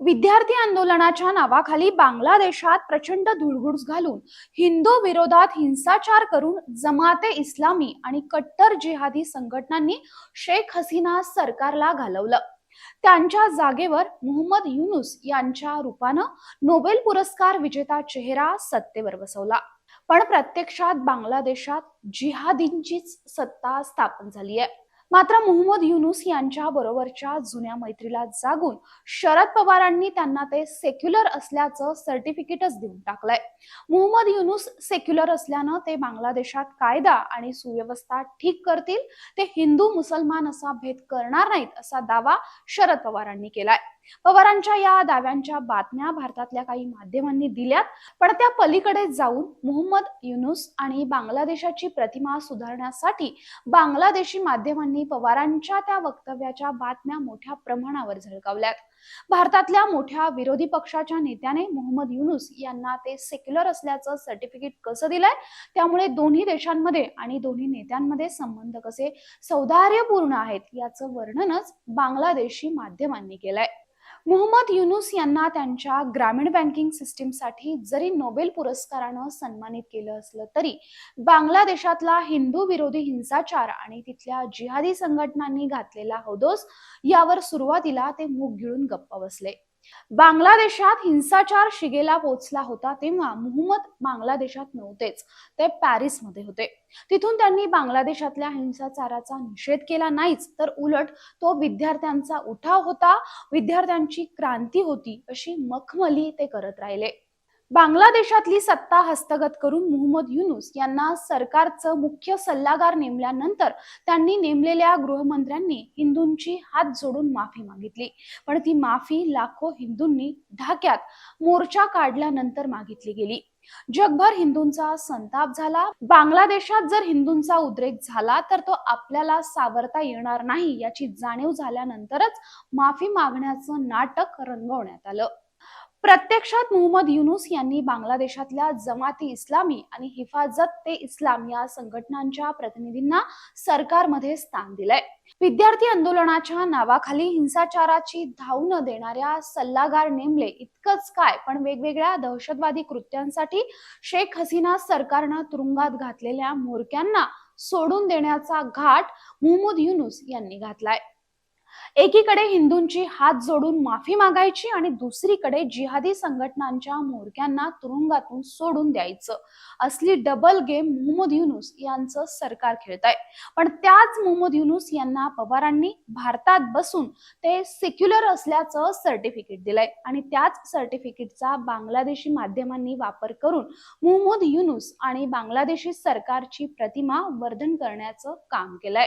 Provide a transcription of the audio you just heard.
विद्यार्थी आंदोलनाच्या नावाखाली बांगलादेशात प्रचंड धुळगुड घालून हिंदू विरोधात हिंसाचार करून जमाते इस्लामी आणि कट्टर जिहादी संघटनांनी शेख हसीना सरकारला घालवलं. त्यांच्या जागेवर मोहम्मद युनुस यांच्या रूपानं नोबेल पुरस्कार विजेता चेहरा सत्तेवर बसवला. पण प्रत्यक्षात बांगलादेशात जिहादींचीच सत्ता स्थापन झाली आहे मात्र मोहम्मद युनुस यांच्या बरोबरच्या जुन्या मैत्रीला जागून शरद पवारांनी त्यांना ते सेक्युलर असल्याचं सर्टिफिकेटच देऊन टाकलंय. मोहम्मद युनुस सेक्युलर असल्यानं ते बांगलादेशात कायदा आणि सुव्यवस्था ठीक करतील ते हिंदू मुसलमान असा भेद करणार नाहीत असा दावा शरद पवारांनी केलाय. पवारांच्या या दाव्यांच्या बातम्या भारतातल्या काही माध्यमांनी दिल्यात पण त्या पलीकडे जाऊन मोहम्मद युनुस आणि बांगलादेशाची प्रतिमा सुधारण्यासाठी बांगलादेशी माध्यमांनी पवारांच्या त्या वक्तव्याच्या बातम्या मोठ्या प्रमाणावर झळकावल्यात. भारतातल्या मोठ्या विरोधी पक्षाच्या नेत्याने मोहम्मद युनुस यांना ते सेक्युलर असल्याचं सर्टिफिकेट कसं दिलंय? त्यामुळे दोन्ही देशांमध्ये आणि दोन्ही नेत्यांमध्ये संबंध कसे सौदार्यपूर्ण आहेत याचं वर्णनच बांगलादेशी माध्यमांनी केलंय. मोहम्मद युनुस यांना त्यांच्या ग्रामीण बँकिंग सिस्टीमसाठी जरी नोबेल पुरस्कारानं सन्मानित केलं असलं तरी बांगलादेशातला हिंदू विरोधी हिंसाचार आणि तिथल्या जिहादी संघटनांनी घातलेला हौदोस यावर सुरुवातीला ते मूग गिळून गप्प बसले. बांगलादेशात हिंसाचार शिगेला पोचला होता तेव्हा मोहम्मद बांगलादेशात नव्हतेच ते पॅरिसमध्ये होते. तिथून त्यांनी बांगलादेशातल्या हिंसाचाराचा निषेध केला नाहीच तर उलट तो विद्यार्थ्यांचा उठाव होता विद्यार्थ्यांची क्रांती होती अशी मखमली ते करत राहिले. बांगलादेशातली सत्ता हस्तगत करून मोहम्मद युनुस यांना सरकारचं मुख्य सल्लागार नेमल्यानंतर त्यांनी नेमलेल्या गृहमंत्र्यांनी हिंदूंची हात जोडून माफी मागितली. पण ती माफी लाखो हिंदूंनी ढाक्यात मोर्चा काढल्यानंतर मागितली गेली. जगभर हिंदूंचा संताप झाला. बांगलादेशात जर हिंदूंचा उद्रेक झाला तर तो आपल्याला सावरता येणार नाही याची जाणीव झाल्यानंतरच माफी मागण्याचं नाटक रंगवण्यात आलं. प्रत्यक्षात मोहम्मद युनुस यांनी बांगलादेशातल्या जमाती इस्लामी आणि हिफाजत ते इस्लाम या संघटनांच्या प्रतिनिधींना सरकारमध्ये स्थान दिलंय. विद्यार्थी आंदोलनाच्या नावाखाली हिंसाचाराची धाव न देणाऱ्या सल्लागार नेमले इतकंच काय पण वेगवेगळ्या दहशतवादी कृत्यांसाठी शेख हसीना सरकारनं तुरुंगात घातलेल्या म्होरक्यांना सोडून देण्याचा घाट मोहम्मद युनुस यांनी घातलाय. एकीकडे हिंदूंची हात जोडून माफी मागायची आणि दुसरीकडे जिहादी संघटनांच्या म्होरक्यांना तुरुंगातून सोडून द्यायचं. असली डबल गेम मोहम्मद युनुस यांचं सरकार खेळत आहे पण त्याच मोहम्मद युनुस यांना पवारांनी भारतात बसून ते सेक्युलर असल्याचं सर्टिफिकेट दिलंय. आणि त्याच सर्टिफिकेटचा बांगलादेशी माध्यमांनी वापर करून मोहम्मद युनुस आणि बांगलादेशी सरकारची प्रतिमा वर्धन करण्याचं काम केलंय.